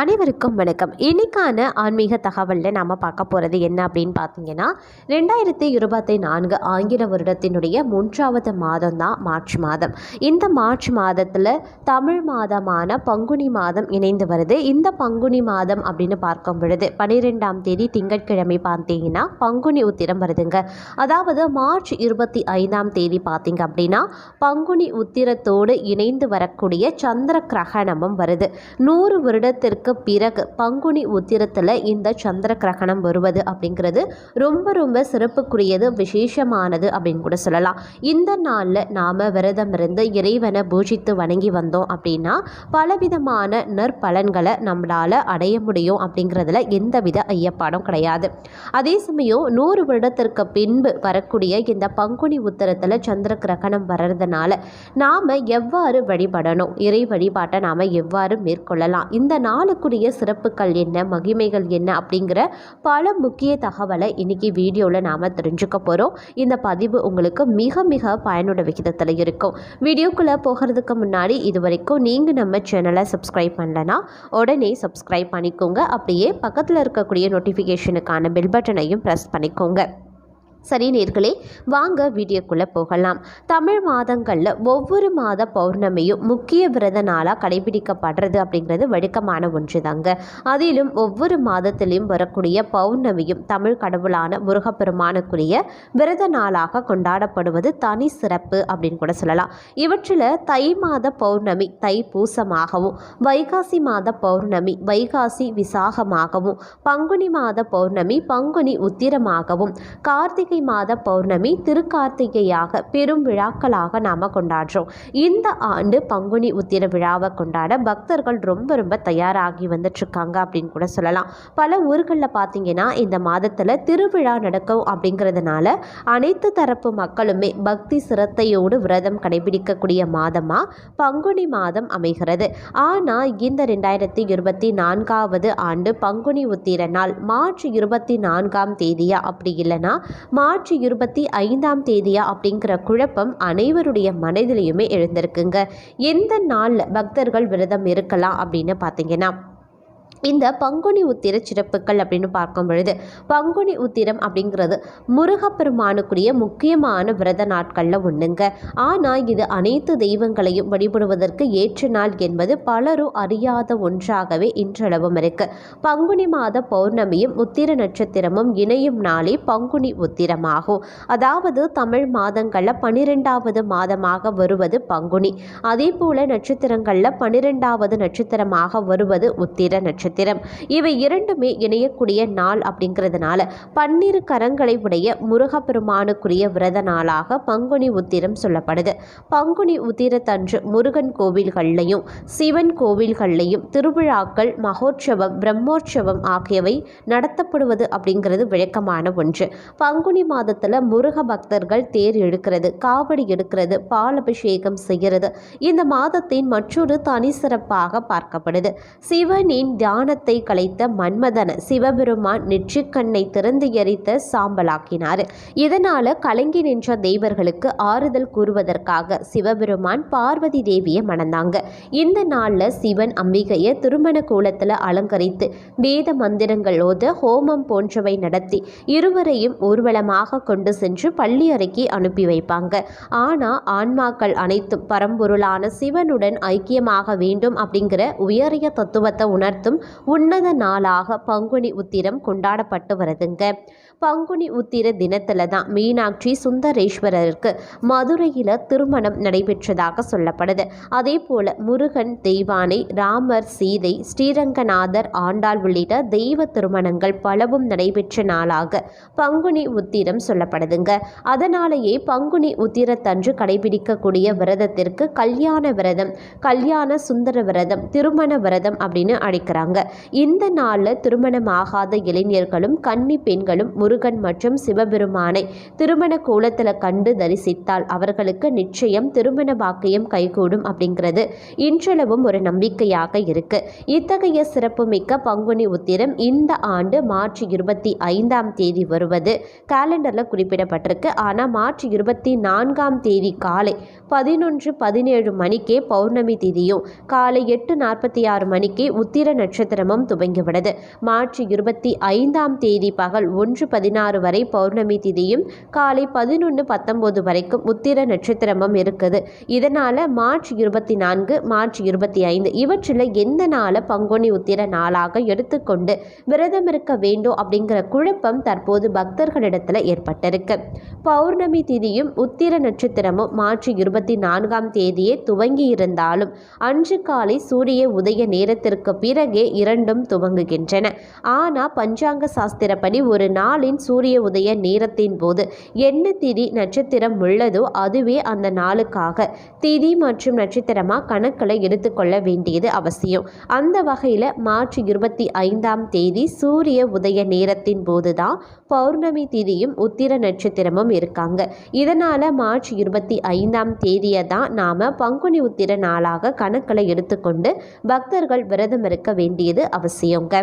அனைவருக்கும் வணக்கம். இன்னைக்கான ஆன்மீக தகவலில் நாம் பார்க்க போகிறது என்ன அப்படின்னு பார்த்தீங்கன்னா ரெண்டாயிரத்தி இருபத்தி நான்கு ஆங்கில வருடத்தினுடைய மூன்றாவது மாதம் தான் மார்ச் மாதம். இந்த மார்ச் மாதத்தில் தமிழ் மாதமான பங்குனி மாதம் இணைந்து வருது. இந்த பங்குனி மாதம் அப்படின்னு பார்க்கும் பொழுது பன்னிரெண்டாம் தேதி திங்கட்கிழமை பார்த்தீங்கன்னா பங்குனி உத்திரம் வருதுங்க. அதாவது மார்ச் இருபத்தி ஐந்தாம் தேதி பார்த்தீங்க அப்படின்னா பங்குனி உத்திரத்தோடு இணைந்து வரக்கூடிய சந்திர கிரகணமும் வருது. நூறு வருடத்திற்கு பிறகு பங்குனி உத்திரத்தில் இந்த சந்திர கிரகணம் வருவது அப்படிங்கிறது ரொம்ப ரொம்ப சிறப்புக்குரியது விசேஷமானது அப்படின்னு கூட சொல்லலாம். இந்த நாளில் நாம் விரதம் இருந்து இறைவனை பூஜித்து வணங்கி வந்தோம் அப்படின்னா பலவிதமான நற்பலன்களை நம்மளால் அடைய முடியும் அப்படிங்கிறதுல எந்தவித ஐயப்பாடும் கிடையாது. அதே சமயம் நூறு வருடத்திற்கு பின்பு வரக்கூடிய இந்த பங்குனி உத்திரத்தில் சந்திர கிரகணம் வர்றதுனால நாம் எவ்வாறு வழிபடணும்? இறை வழிபாட்டை நாம் எவ்வாறு மேற்கொள்ளலாம்? இந்த நாளுக்குரிய சிறப்புகள் என்ன மகிமைகள் என்ன அப்படிங்கிற பல முக்கிய தகவலை இன்னைக்கு வீடியோவில் நாம் தெரிஞ்சுக்க போகிறோம் இந்த பதிவு உங்களுக்கு மிக மிக பயனுள்ள விகிதத்தில் இருக்கும். வீடியோக்குள்ளே போகிறதுக்கு முன்னாடி இது வரைக்கும் நீங்கள் நம்ம சேனலை சப்ஸ்கிரைப் பண்ணலன்னா உடனே சப்ஸ்கிரைப் பண்ணிக்கோங்க. அப்படியே பக்கத்தில் இருக்கக்கூடிய நோட்டிஃபிகேஷனுக்கான பெல் பட்டனையும் ப்ரெஸ் பண்ணிக்கோங்க. சரி நேர்களே வாங்க வீடியோக்குள்ளே போகலாம். தமிழ் மாதங்களில் ஒவ்வொரு மாத பௌர்ணமியும் முக்கிய விரத நாளாக கடைபிடிக்கப்படுறது அப்படிங்கிறது வழக்கமான ஒன்று தாங்க அதிலும் ஒவ்வொரு மாதத்திலையும் வரக்கூடிய பௌர்ணமியும் தமிழ் கடவுளான முருகப்பெருமானுக்குரிய விரத நாளாக கொண்டாடப்படுவது தனி சிறப்பு அப்படின்னு கூட சொல்லலாம். இவற்றில் தை மாத பௌர்ணமி தை பூசமாகவும் வைகாசி மாத பௌர்ணமி வைகாசி விசாகமாகவும் பங்குனி மாத பௌர்ணமி பங்குனி உத்திரமாகவும் கார்த்திகை மாத பௌர்ணமி திருக்கார்த்திகையாக பெரும் விழாக்களாக நாம் கொண்டாடுறோம். இந்த ஆண்டு பங்குனி உத்திர விழாவை கொண்டாட பக்தர்கள் ரொம்ப ரொம்ப தயாராகி வந்துட்டுருக்காங்க அப்படின்னு கூட சொல்லலாம். பல ஊர்களில் பார்த்தீங்கன்னா இந்த மாதத்தில் திருவிழா நடக்கும் அப்படிங்கிறதுனால அனைத்து தரப்பு மக்களுமே பக்தி சிரத்தையோடு விரதம் கடைபிடிக்கக்கூடிய மாதமாக பங்குனி மாதம் அமைகிறது. ஆனால் இந்த ரெண்டாயிரத்தி இருபத்தி நான்காவது ஆண்டு பங்குனி உத்திர நாள் மார்ச் இருபத்தி நான்காம் தேதியா? அப்படி இல்லைன்னா மார்ச் இருபத்தி ஐந்தாம் தேதியா அப்படிங்கிற குழப்பம் அனைவருடைய மனதிலையுமே எழுந்திருக்குங்க. எந்த நாளில் பக்தர்கள் விரதம் இருக்கலாம் அப்படின்னு பார்த்தீங்கன்னா இந்த பங்குனி உத்திர சிறப்புகள் அப்படின்னு பார்க்கும் பொழுது பங்குனி உத்திரம் அப்படிங்கிறது முருகப்பெருமானுக்குரிய முக்கியமான விரத நாட்களில் ஒன்றுங்க ஆனால் இது அனைத்து தெய்வங்களையும் வழிபடுவதற்கு ஏற்ற நாள் என்பது பலரும் அறியாத ஒன்றாகவே இன்றளவும் இருக்கு. பங்குனி மாத பௌர்ணமியும் உத்திர நட்சத்திரமும் இணையும் நாளே பங்குனி உத்திரமாகும். அதாவது தமிழ் மாதங்களில் பனிரெண்டாவது மாதமாக வருவது பங்குனி. அதே போல நட்சத்திரங்களில் பனிரெண்டாவது நட்சத்திரமாக வருவது உத்திர நட்சத்திரம். நட்சத்திரம் இவை இரண்டுமே இணையக்கூடிய நாள் அப்படிங்கிறதுனால பன்னிரு கரங்களை உடைய முருகப்பெருமானுக்குரிய விரத நாளாக பங்குனி உத்திரம் சொல்லப்படுது. பங்குனி உத்திரத்தன்று முருகன் கோவில்கள்லையும் சிவன் கோவில்கள்லையும் திருவிழாக்கள் மகோற்சவம் பிரம்மோற்சவம் ஆகியவை நடத்தப்படுவது அப்படிங்கிறது விளக்கமான ஒன்று. பங்குனி மாதத்தில் முருக பக்தர்கள் தேர் எடுக்கிறது காவடி எடுக்கிறது பால் அபிஷேகம் செய்கிறது இந்த மாதத்தின் மற்றொரு தனி சிறப்பாக பார்க்கப்படுது. சிவனின் தியானத்தை கலைத்த மன்மதன சிவபெருமான் நெற்றிக்கண்ணை திறந்து எரித்த சாம்பலாக்கினார். இதனால கலங்கி நின்ற தேவர்களுக்கு ஆறுதல் கூறுவதற்காக சிவபெருமான் பார்வதி தேவியை மணந்தாங்க. இந்த நாளில் சிவன் அம்பிகையை திருமண கோலத்தில் அலங்கரித்து வேத மந்திரங்கள் ஓத ஹோமம் போன்றவை நடத்தி இருவரையும் ஊர்வலமாக கொண்டு சென்று பள்ளி அறைக்கு அனுப்பி வைப்பாங்க. ஆனால் ஆன்மாக்கள் அனைத்தும் பரம்பொருளான சிவனுடன் ஐக்கியமாக வேண்டும் அப்படிங்கிற உயரிய தத்துவத்தை உணர்த்தும் உன்னத நாளாக பங்குனி உத்திரம் கொண்டாடப்பட்டு வருதுங்க. பங்குனி உத்திர தினத்தில் தான் மீனாட்சி சுந்தரேஸ்வரருக்கு மதுரையில் திருமணம் நடைபெற்றதாக சொல்லப்படுது. அதே போல முருகன் தெய்வானை ராமர் சீதை ஸ்ரீரங்கநாதர் ஆண்டாள் உள்ளிட்ட தெய்வ திருமணங்கள் பலவும் நடைபெற்ற நாளாக பங்குனி உத்திரம் சொல்லப்படுதுங்க. அதனாலேயே பங்குனி உத்திரத்தன்று கடைபிடிக்கக்கூடிய விரதத்திற்கு கல்யாண விரதம் கல்யாண சுந்தர விரதம் திருமண விரதம் அப்படின்னு அழைக்கிறாங்க. இந்த நாளில் திருமணமாகாத இளைஞர்களும் கன்னி பெண்களும் முருகன் மற்றும் சிவபெருமானை திருமண கோலத்தில் கண்டு தரிசித்தால் அவர்களுக்கு நிச்சயம் திருமண பாக்கியம் கைகூடும் அப்படிங்கிறது. இன்றளவும் ஒரு நம்பிக்கையாக இருக்கு. இத்தகைய சிறப்புமிக்க பங்குனி உத்திரம் இந்த ஆண்டு மார்ச் இருபத்தி ஐந்தாம் தேதி வருவது கேலண்டரில் குறிப்பிடப்பட்டிருக்கு. ஆனால் மார்ச் இருபத்தி நான்காம் தேதி காலை பதினொன்று பதினேழு மணிக்கே பௌர்ணமி தேதியும் காலை எட்டு நாற்பத்தி ஆறு மணிக்கே உத்திர நட்சத்திரமும் துவங்கிவிடுது மார்ச் இருபத்தி ஐந்தாம் தேதி பகல் ஒன்று பதினாறு வரை பௌர்ணமி திதியும் காலை பதினொன்று பத்தொம்போது வரைக்கும் உத்திர நட்சத்திரமும் இருக்குது. இதனால் மார்ச் இருபத்தி நான்கு மார்ச் இருபத்தி ஐந்து இவற்றில் எந்த நாளை பங்குனி உத்திர நாளாக எடுத்துக்கொண்டு விரதம் இருக்க வேண்டும் அப்படிங்கிற குழப்பம் தற்போது பக்தர்களிடத்தில் ஏற்பட்டிருக்கு. பௌர்ணமி திதியும் உத்திர நட்சத்திரமும் மார்ச் இருபத்தி நான்காம் தேதியே துவங்கி இருந்தாலும் அன்று காலை சூரிய உதய நேரத்திற்கு பிறகே இரண்டும் துவங்குகின்றன. ஆனால் பஞ்சாங்க சாஸ்திரப்படி ஒரு நாள் நாளின் சூரிய உதய நேரத்தின் போது என்ன திதி நட்சத்திரம் உள்ளதோ அதுவே அந்த நாளுக்காக. திதி மற்றும் நட்சத்திரமாக கணக்கில் எடுத்துக்கொள்ள வேண்டியது அவசியம். அந்த வகையில் மார்ச் இருபத்தி ஐந்தாம் தேதி சூரிய உதய நேரத்தின் போது தான் பௌர்ணமி திதியும் உத்திர நட்சத்திரமும் இருக்காங்க. இதனால் மார்ச் இருபத்தி ஐந்தாம் தேதியை தான் நாம் பங்குனி உத்திர நாளாக கணக்கில் எடுத்துக்கொண்டு பக்தர்கள் விரதம் இருக்க வேண்டியது அவசியங்க.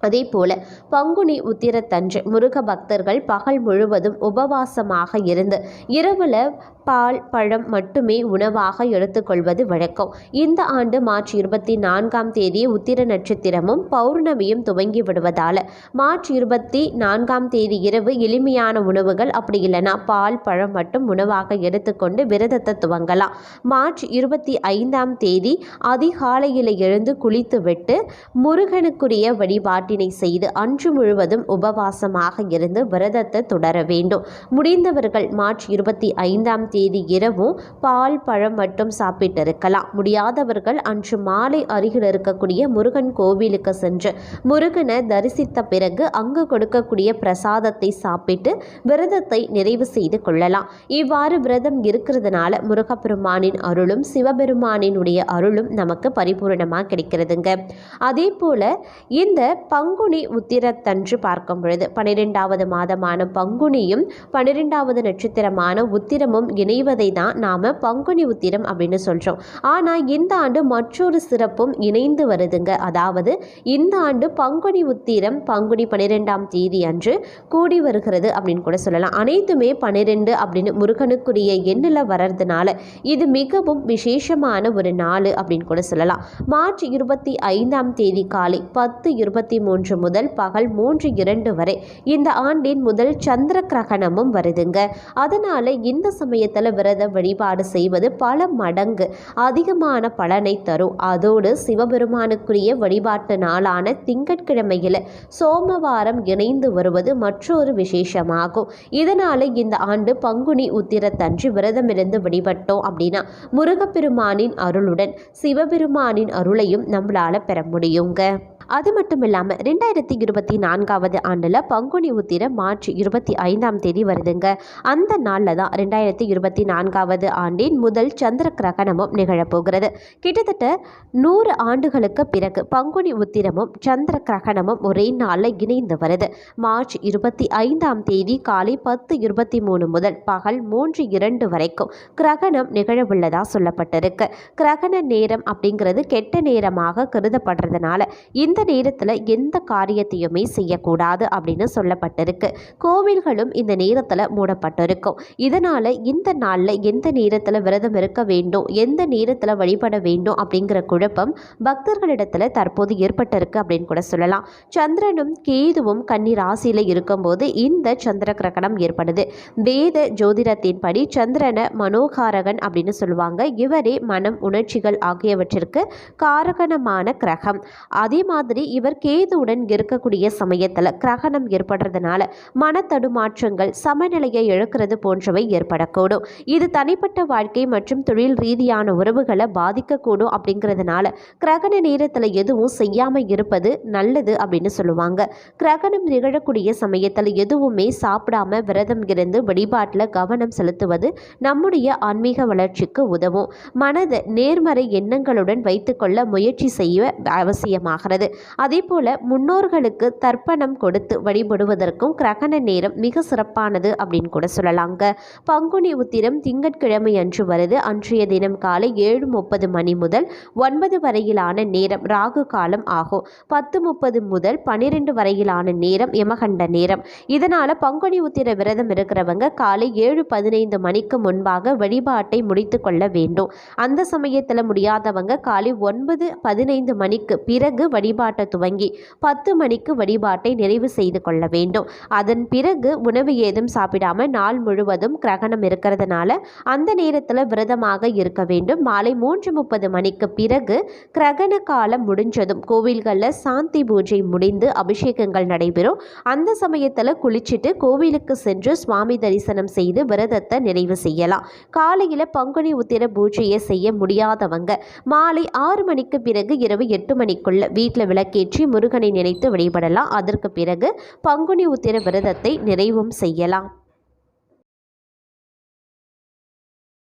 அதே போல பங்குனி உத்திரத்தன்று முருக பக்தர்கள் பகல் முழுவதும் உபவாசமாக இருந்து இரவில் பால் பழம் மட்டுமே உணவாக எடுத்துக்கொள்வது வழக்கம். இந்த ஆண்டு மார்ச் இருபத்தி நான்காம் தேதி உத்திர நட்சத்திரமும் பௌர்ணமியும் துவங்கி விடுவதால் மார்ச் இருபத்தி நான்காம் தேதி இரவு எளிமையான உணவுகள் அப்படி இல்லைனா பால் பழம் மட்டும் உணவாக எடுத்துக்கொண்டு விரதத்தை துவங்கலாம். மார்ச் இருபத்தி ஐந்தாம் தேதி அதிகாலையில் எழுந்து குளித்துவிட்டு முருகனுக்குரிய வழிபாட்டினை செய்து அன்று முழுவதும் உபவாசமாக இருந்து விரதத்தை தொடர வேண்டும். முடிந்தவர்கள் மார்ச் இருபத்தி ஐந்தாம் தேதி இரவும் பால் பழம் மட்டும் சாப்பிட்டு இருக்கலாம் முடியாதவர்கள் அன்று மாலை அருகில் இருக்கக்கூடிய முருகன் கோவிலுக்கு சென்று முருகனை தரிசித்த பிறகு அங்கு கொடுக்கக்கூடிய பிரசாதத்தை சாப்பிட்டு விரதத்தை நிறைவு செய்து கொள்ளலாம். இவ்வாறு விரதம் இருக்கிறதுனால முருகப்பெருமானின் அருளும் சிவபெருமானினுடைய அருளும் நமக்கு பரிபூர்ணமாக கிடைக்கிறதுங்க. அதே போல இந்த பங்குனி உத்திரத்தன்று பார்க்கும் பொழுது பன்னிரெண்டாவது மாதமான பங்குனியும் பன்னிரெண்டாவது நட்சத்திரமான உத்திரமும் இணைவதை தான் நாம் பங்குனி உத்திரம் அப்படின்னு சொல்கிறோம் ஆனால் இந்த ஆண்டு மற்றொரு சிறப்பும் இணைந்து வருதுங்க. அதாவது இந்த ஆண்டு பங்குனி உத்திரம் பங்குனி பன்னிரெண்டாம் தேதி அன்று கூடி வருகிறது அப்படின்னு கூட சொல்லலாம். அனைத்துமே பன்னிரெண்டு அப்படின்னு முருகனுக்குரிய எண்ணில் வர்றதுனால இது மிகவும் விசேஷமான ஒரு நாள் அப்படின்னு கூட சொல்லலாம். மார்ச் இருபத்தி ஐந்தாம் தேதி காலை பத்து இருபத்தி மூன்று முதல் பகல் மூன்று இரண்டு வரை இந்த ஆண்டின் முதல் சந்திர கிரகணமும் வருதுங்க. அதனால இந்த சமயத்தில் நேரத்தில் விரத வழிபாடு செய்வது பல மடங்கு அதிகமான பலனை தரும். அதோடு சிவபெருமானுக்குரிய வழிபாட்டு நாளான திங்கட்கிழமையில் சோமவாரம் இணைந்து வருவது மற்றொரு விசேஷமாகும். இதனால் இந்த ஆண்டு பங்குனி உத்திரத்தன்று விரதமிருந்து வழிபட்டோம் அப்படின்னா முருகப்பெருமானின் அருளுடன் சிவபெருமானின் அருளையும் நம்மளால் பெற முடியுங்க. அது மட்டும் இல்லாமல் ரெண்டாயிரத்தி இருபத்தி நான்காவது ஆண்டில் பங்குனி உத்திர மார்ச் இருபத்தி ஐந்தாம் தேதி வருதுங்க. அந்த நாளில் தான் ரெண்டாயிரத்தி இருபத்தி நான்காவது ஆண்டின் முதல் சந்திர கிரகணமும் நிகழப்போகிறது. கிட்டத்தட்ட நூறு ஆண்டுகளுக்கு பிறகு பங்குனி உத்திரமும் சந்திர கிரகணமும் ஒரே நாளில் இணைந்து வருது. மார்ச் இருபத்தி ஐந்தாம் தேதி காலை பத்து இருபத்தி மூணு முதல் பகல் மூன்று இரண்டு வரைக்கும் கிரகணம் நிகழவுள்ளதா சொல்லப்பட்டிருக்கு. கிரகண நேரம் அப்படிங்கிறது கெட்ட நேரமாக கருதப்படுறதுனால இந்த இந்த நேரத்தில் எந்த காரியத்தையுமே செய்யக்கூடாது அப்படின்னு சொல்லப்பட்டிருக்கு. கோவில்களும் இந்த நேரத்தில் மூடப்பட்டிருக்கும். இதனால் இந்த நாளில் எந்த நேரத்தில் விரதம் இருக்க வேண்டும் எந்த நேரத்தில் வழிபட வேண்டும் அப்படிங்கிற குழப்பம் பக்தர்களிடத்தில் தற்போது ஏற்பட்டிருக்கு அப்படின்னு கூட சொல்லலாம். சந்திரனும் கேதுவும் கன்னி ராசியில் இருக்கும்போது இந்த சந்திர கிரகணம் ஏற்படுது. வேத ஜோதிடத்தின்படி சந்திரனை மனோகாரகன் அப்படின்னு சொல்லுவாங்க. இவரே மனம் உணர்ச்சிகள் ஆகியவற்றிற்கு காரகணமான கிரகம். அதே மாதிரி மாதிரி இவர் கேதுவுடன் இருக்கக்கூடிய சமயத்தில் கிரகணம் ஏற்படுறதுனால மனத்தடுமாற்றங்கள் சமநிலையை இழக்கிறது போன்றவை ஏற்படக்கூடும். இது தனிப்பட்ட வாழ்க்கை மற்றும் தொழில் ரீதியான உறவுகளை பாதிக்கக்கூடும் அப்படிங்கிறதுனால கிரகண நேரத்தில் எதுவும் செய்யாமல் இருப்பது நல்லது அப்படின்னு சொல்லுவாங்க. கிரகணம் நிகழக்கூடிய சமயத்தில் எதுவுமே சாப்பிடாம விரதம் இருந்து வழிபாட்டில் கவனம் செலுத்துவது நம்முடைய ஆன்மீக வளர்ச்சிக்கு உதவும். மனதை நேர்மறை எண்ணங்களுடன் வைத்துக்கொள்ள முயற்சி செய்ய அவசியமாகிறது. அதே போல முன்னோர்களுக்கு தர்ப்பணம் கொடுத்து வழிபடுவதற்கும் கிரகண நேரம் மிக சிறப்பானது அப்படின்னு கூட சொல்லலாங்க. பங்குனி உத்திரம் திங்கட்கிழமை அன்று வருது. அன்றைய தினம் காலை ஏழு முப்பது மணி முதல் ஒன்பது வரையிலான நேரம் ராகு காலம் ஆகும். பத்து முப்பது முதல் பன்னிரெண்டு வரையிலான நேரம் யமகண்ட நேரம். இதனால் பங்குனி உத்திர விரதம் இருக்கிறவங்க காலை ஏழு பதினைந்து மணிக்கு முன்பாக வழிபாட்டை முடித்து கொள்ள வேண்டும். அந்த சமயத்தில் முடியாதவங்க காலை ஒன்பது பதினைந்து மணிக்கு பிறகு வழிபாடு வழிபாட்டை துவங்கி பத்து மணிக்கு வழிபாட்டை நிறைவு செய்து கொள்ள வேண்டும். அதன் பிறகு உணவு ஏதும் சாப்பிடாம நாள் முழுவதும் கிரகணம் இருக்கிறதுனால அந்த நேரத்தில் விரதமாக இருக்க வேண்டும். மாலை மூன்று முப்பது மணிக்கு பிறகு கிரகண காலம் முடிஞ்சதும் கோவில்களில் சாந்தி பூஜை முடிந்து அபிஷேகங்கள் நடைபெறும். அந்த சமயத்தில் குளிச்சுட்டு கோவிலுக்கு சென்று சுவாமி தரிசனம் செய்து விரதத்தை நிறைவு செய்யலாம். காலையில் பங்குனி உத்திர பூஜையை செய்ய முடியாதவங்க மாலை ஆறு மணிக்கு பிறகு இரவு எட்டு மணிக்குள்ள வீட்டில் விளக்கேற்றி முருகனை நினைத்து வழிபடலாம். அதற்கு பிறகு பங்குனி உத்திர விரதத்தை நிறைவும் செய்யலாம்.